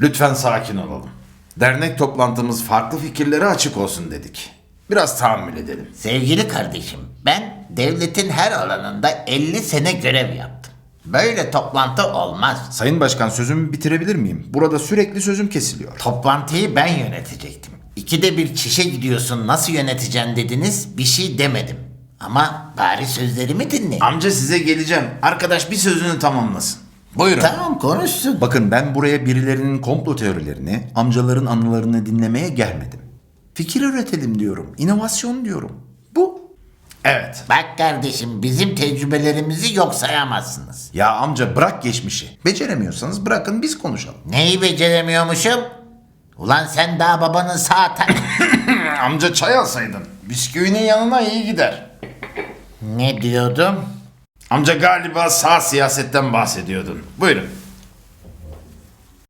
Lütfen sakin olalım. Dernek toplantımız farklı fikirlere açık olsun dedik. Biraz tahammül edelim. Sevgili kardeşim, ben devletin her alanında 50 sene görev yaptım. Böyle toplantı olmaz. Sayın Başkan sözümü bitirebilir miyim? Burada sürekli sözüm kesiliyor. Toplantıyı ben yönetecektim. İkide bir çişe gidiyorsun nasıl yöneteceksin dediniz bir şey demedim. Ama bari sözlerimi dinleyin. Amca size geleceğim. Arkadaş bir sözünü tamamlasın. Buyurun. Tamam konuşsun. Bakın ben buraya birilerinin komplo teorilerini, amcaların anılarını dinlemeye gelmedim. Fikir üretelim diyorum, inovasyon diyorum. Bu. Evet. Bak kardeşim bizim tecrübelerimizi yok sayamazsınız. Ya amca bırak geçmişi. Beceremiyorsanız bırakın biz konuşalım. Neyi beceremiyormuşum? Ulan sen daha babanın sağ ta- amca çay alsaydın. Bisküvinin yanına iyi gider. ne diyordum? Amca galiba sağ siyasetten bahsediyordun. Buyurun.